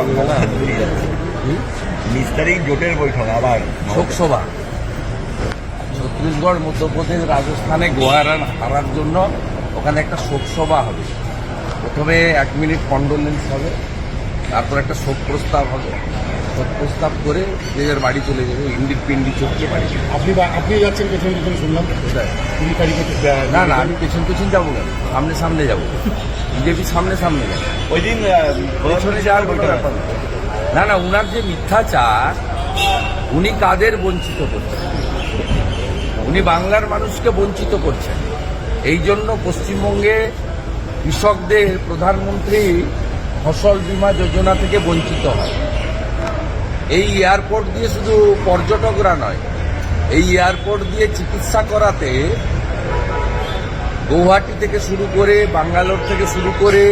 বৈঠক। জোটের বৈঠক আবার। শোকসভা। ছত্তিশগড় মধ্যপ্রদেশ রাজস্থানে গোয়ার হারার জন্য ওখানে একটা শোকসভা হবে। প্রথমে এক মিনিট কন্ডোলেন্স হবে তারপর একটা শোক প্রস্তাব হবে। প্রস্তাব করে যে যার বাড়ি চলে যাবে ইন্ডির পিন্ডি চোখকে বাড়ি। আপনি আপনি যাচ্ছেন পেছন পেছন শুনলাম। কোথায়? কুড়ি তারিখে না না আমি পেছন পেছন যাব কেন সামনে সামনে যাব। বিজেপি সামনে সামনে যাবে। ওই দিন পেছনে যাওয়ার কোনো ব্যাপার না। না না উনার যে মিথ্যাচার উনি কাদের বঞ্চিত করছেন? উনি বাংলার মানুষকে বঞ্চিত করছেন। এই জন্য পশ্চিমবঙ্গে কৃষকদের প্রধানমন্ত্রী ফসল বীমা যোজনা থেকে বঞ্চিত হয়। এই এয়ারপোর্ট দিয়ে শুধু পর্যটকরা নয়, এই এয়ারপোর্ট দিয়ে চিকিৎসা করাতে গৌহাটি থেকে শুরু করে বাঙ্গালোর থেকে শুরু করে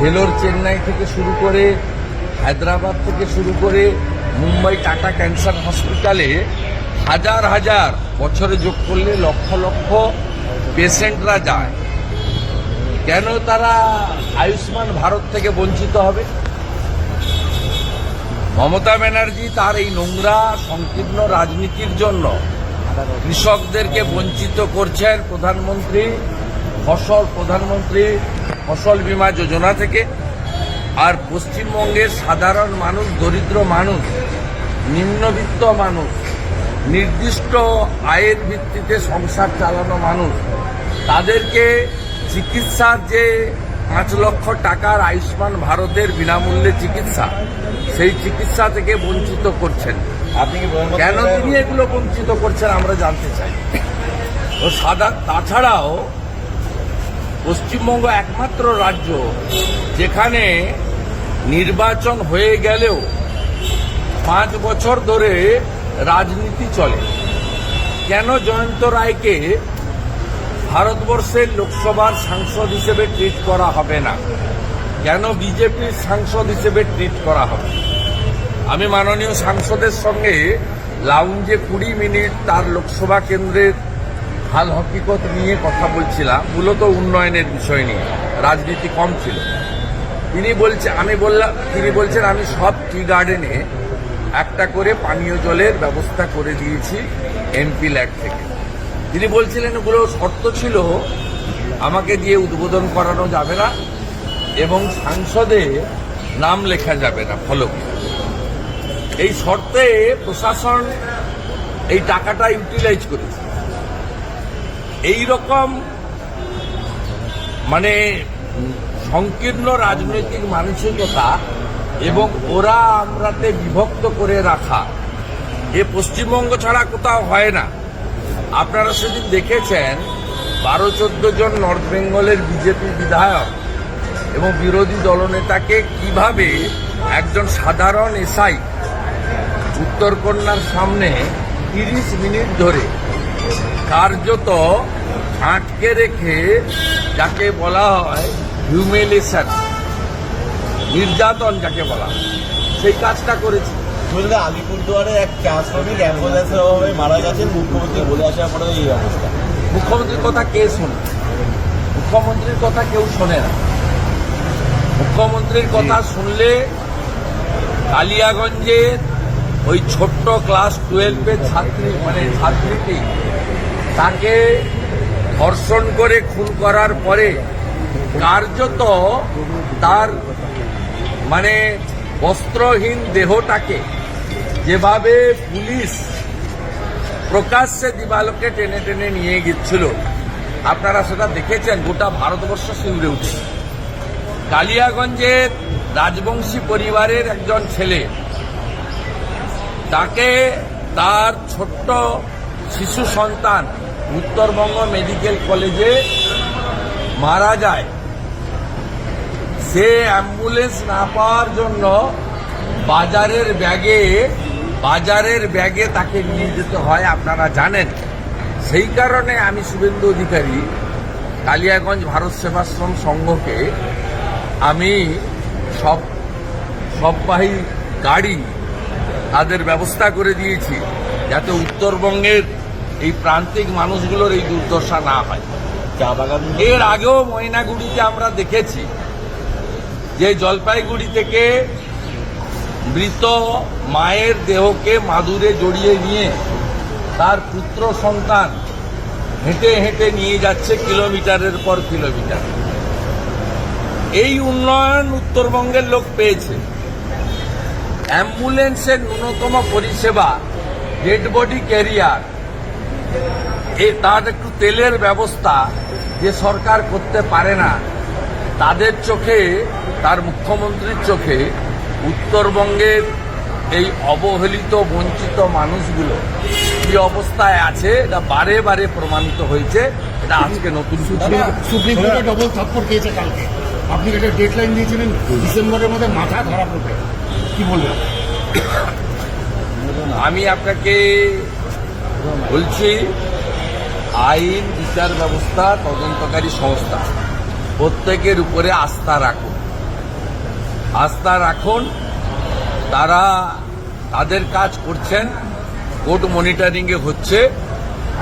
ভেলোর চেন্নাই থেকে শুরু করে হায়দ্রাবাদ থেকে শুরু করে মুম্বাই টাটা ক্যান্সার হসপিটালে হাজার হাজার বছরে যোগ করলে লক্ষ লক্ষ পেশেন্টরা যায়। কেন তারা আয়ুষ্মান ভারত থেকে বঞ্চিত হবে? মমতা ব্যানার্জি তার এই নোংরা, সংকীর্ণ রাজনীতির জন্য কৃষকদেরকে বঞ্চিত করছেন প্রধানমন্ত্রী, ফসল প্রধানমন্ত্রী, ফসল বীমা যোজনা থেকে। আর পশ্চিমবঙ্গের সাধারণ মানুষ, দরিদ্র মানুষ, নিম্নবিত্ত মানুষ, নির্দিষ্ট আয়ের ভিত্তিতে সংসার চালানো মানুষ, তাদেরকে চিকিৎসার যে পাঁচ লক্ষ টাকার আয়ুষ্মান ভারতের বিনামূল্যে চিকিৎসা। সেই চিকিৎসা থেকে বঞ্চিত করছেন। আপনি কেন তিনি এগুলো বঞ্চিত করছেন আমরা জানতে চাই। ও সাদা তাছাড়াও পশ্চিমবঙ্গ একমাত্র রাজ্য যেখানে নির্বাচন হয়ে গেলেও পাঁচ বছর ধরে রাজনীতি চলে। কেন জয়ন্ত রায়কে ভারতবর্ষের লোকসভার সাংসদ হিসেবে ট্রিট করা হবে না। কেন বিজেপির সাংসদ হিসেবে ট্রিট করা হবে? আমি মাননীয় সাংসদের সঙ্গে লাউঞ্জে কুড়ি মিনিট তার লোকসভা কেন্দ্রের হাল হকিকত নিয়ে কথা বলছিলাম, মূলত উন্নয়নের বিষয় নিয়ে। রাজনীতি কম ছিল। তিনি বলছে, আমি বললাম তিনি বলছেন, আমি সব টি গার্ডেনে একটা করে পানীয় জলের ব্যবস্থা করে দিয়েছি এমপি ল্যাড থেকে। তিনি বলছিলেন ওগুলো শর্ত ছিল, আমাকে দিয়ে উদ্বোধন করানো যাবে না এবং সাংসদে নাম লেখা যাবে না, ফলকে। এই শর্তে প্রশাসন এই টাকাটা ইউটিলাইজ করেছে। এই রকম মানে সংকীর্ণ রাজনৈতিক মানসিকতা এবং ওরা আমরাতে বিভক্ত করে রাখা, এ পশ্চিমবঙ্গ ছাড়া কোথাও হয় না। আপনারা সেদিন দেখেছেন, বারো চোদ্দ জন নর্থ বেঙ্গলের বিজেপি বিধায়ক এবং বিরোধী দলনেতাকে কীভাবে একজন সাধারণ এসআই উত্তরকন্যার সামনে তিরিশ মিনিট ধরে কার্যত আটকে রেখে যাকে বলা হয় হিউমিলেশন নির্যাতন যাকে বলা সেই কাজটা করেছে। শুনলে আলিপুরদুয়ারে এক চা শ্রমিক অ্যাম্বুলেন্সের অভাবে মারা গেছেন মুখ্যমন্ত্রী বলে আসার পরে এই অবস্থা। মুখ্যমন্ত্রীর কথা কে শোনে? মুখ্যমন্ত্রীর কথা কেউ শোনে না। মুখ্যমন্ত্রীর কথা শুনলে কালিয়াগঞ্জের ওই ছোট্ট ক্লাস টুয়েলভের ছাত্রী মানে ছাত্রীটি তাকে ধর্ষণ করে খুন করার পরে কার্যত তার মানে বস্ত্রহীন দেহটাকে যেভাবে পুলিশ প্রকাশ্যে দিবালোকে টেনে টেনে নিয়ে গিয়েছিল, আপনারা সেটা দেখেছেন, গোটা ভারতবর্ষ শিউরে উঠে কালিয়াগঞ্জের রাজবংশী পরিবারের একজন ছেলে, তাকে তার ছোট্ট শিশু সন্তান উত্তরবঙ্গ মেডিকেল কলেজে মারা যায়। সে অ্যাম্বুলেন্স না পাওয়ার জন্য বাজারের ব্যাগে বাজারের ব্যাগে তাকে নিয়ে যেতে হয় আপনারা জানেন। সেই কারণে আমি শুভেন্দু অধিকারী কালিয়াগঞ্জ ভারত সেবাশ্রম সংঘকে আমি সব সববাহী গাড়ি তাদের ব্যবস্থা করে দিয়েছি যাতে উত্তরবঙ্গের এই প্রান্তিক মানুষগুলোর এই দুর্দশা না হয়। চা বাগান এর আগেও ময়নাগুড়িতে আমরা দেখেছি যে জলপাইগুড়ি থেকে মৃত মায়ের দেহকে মাদুরে জড়িয়ে নিয়ে তার পুত্র সন্তান হেঁটে হেঁটে নিয়ে যাচ্ছে কিলোমিটারের পর কিলোমিটার। এই উন্নয়ন উত্তরবঙ্গের লোক পেয়েছে। অ্যাম্বুলেন্সের ন্যূনতম পরিষেবা, ডেড বডি ক্যারিয়ার, এ তার একটু তেলের ব্যবস্থা যে সরকার করতে পারে না, তাদের চোখে, তার মুখ্যমন্ত্রীর চোখে উত্তরবঙ্গের এই অবহেলিত বঞ্চিত মানুষগুলো কি অবস্থায় আছে এটা বারে বারে প্রমাণিত হয়েছে এটা আজকে নতুন। সুপ্রিম কোর্টে ডবল থাপ্পড় খেয়েছে কালকে। আপনি একটা ডেডলাইন দিয়েছিলেন ডিসেম্বরের মধ্যে মাথা ধরা পড়বে। কি বলবেন? আমি আপনাকে বলছি আইন বিচার ব্যবস্থা তদন্তকারী সংস্থা প্রত্যেকের উপরে আস্থা রাখুন। আস্থা রাখুন। তারা তাদের কাজ করছেন। কোর্ট মনিটরিংয়ে হচ্ছে।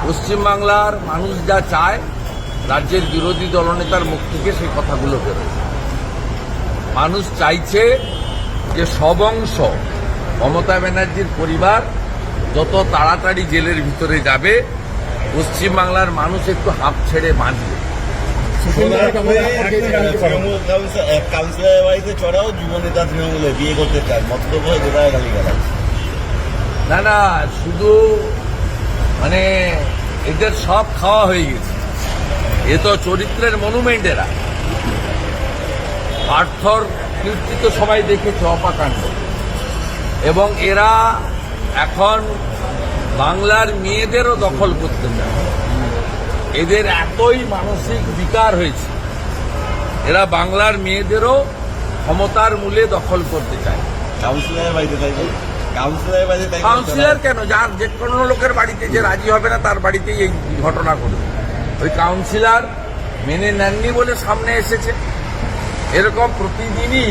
পশ্চিমবাংলার মানুষ যা চায়, রাজ্যের বিরোধী দলনেতার মুখ থেকে সেই কথাগুলো বেরোয়। মানুষ চাইছে যে সব অংশ, মমতা ব্যানার্জির পরিবার যত তাড়াতাড়ি জেলের ভিতরে যাবে, পশ্চিমবাংলার মানুষ একটু হাঁপ ছেড়ে বাঁচবে সুপ্রিম কোর্টে ডবল থাপ্পড় খেয়েছে কালকে না না, শুধু মানে এদের সব খাওয়া হয়ে গেছে। এ তো চরিত্রের মনুমেন্ট এরা। পার্থর কীর্তি তো সবাই দেখেছে, অপাকাণ্ড। এবং এরা এখন বাংলার মেয়েদেরও দখল করতে চায়। এদের এতই মানসিক বিকার হয়েছে এরা বাংলার মেয়েদেরও ক্ষমতার মূলে দখল করতে চায়। বাড়িতে? কাউন্সিলর কেন? যার যে কোনো লোকের বাড়িতে যে রাজি হবে না তার বাড়িতেই এই ঘটনা ঘটবে। ওই কাউন্সিলর মেনে নেননি বলে সামনে এসেছে। এরকম প্রতিদিনই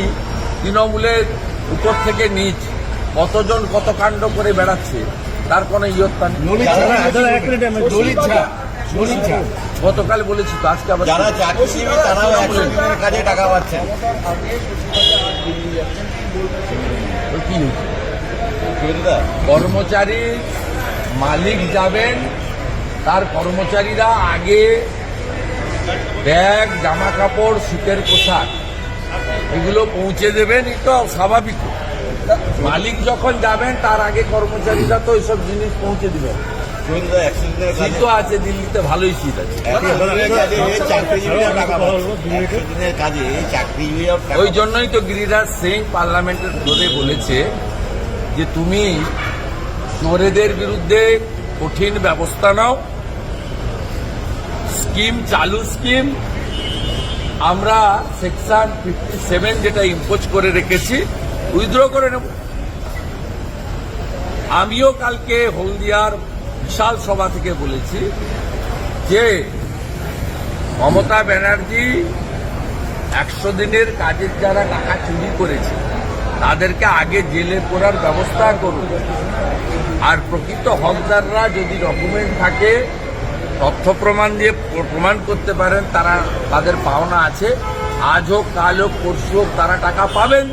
তৃণমূলের উপর থেকে নিচ কতজন কত কাণ্ড করে বেড়াচ্ছে তার কোনো ইয়ত্তা নেই। গতকাল বলেছি তো আজকে আবার যারা চাকরিজীবী তারাও একশো দিনের কাজে টাকা পাচ্ছেন তো কি কর্মচারী মালিক যাবেন তার কর্মচারীরা আগে ব্যাগ জামা কাপড় শীতের পোশাক এগুলো পৌঁছে দেবেন এই তো স্বাভাবিক। মালিক যখন যাবেন তার আগে কর্মচারীরা তো এইসব জিনিস পৌঁছে দিবেন। শীত তো আছে দিল্লিতে ভালোই শীত আছে। ওই জন্যই তো গিরিরাজ সিং পার্লামেন্টের ধরে বলেছে যে তুমি চোরেদের বিরুদ্ধে কঠিন ব্যবস্থা নাও। স্কিম চালু স্কিম আমরা সেকশন ফিফটি সেভেন যেটা ইম্পোজ করে রেখেছি উইথড্র করে নেব। আমিও কালকে হলদিয়ার বিশাল সভা থেকে বলেছি যে মমতা ব্যানার্জি একশো দিনের কাজের যারা টাকা চুরি করেছে, তাদেরকে আগে জেলে পড়ার ব্যবস্থা করুন। আর প্রকৃত হকদাররা যদি ডকুমেন্ট থাকে, তথ্য প্রমাণ দিয়ে প্রমাণ করতে পারেন তারা তাদের পাওনা আছে। আজ হোক, কাল হোক, পরশু হোক তারা টাকা পাবেন।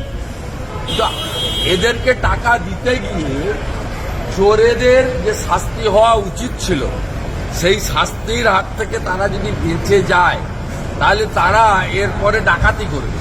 এদেরকে টাকা দিতে গিয়ে চোরেদের যে শাস্তি হওয়া উচিত ছিল, সেই শাস্তির হাত থেকে তারা যদি বেঁচে যায়, তাহলে তারা এরপরে ডাকাতি করবে।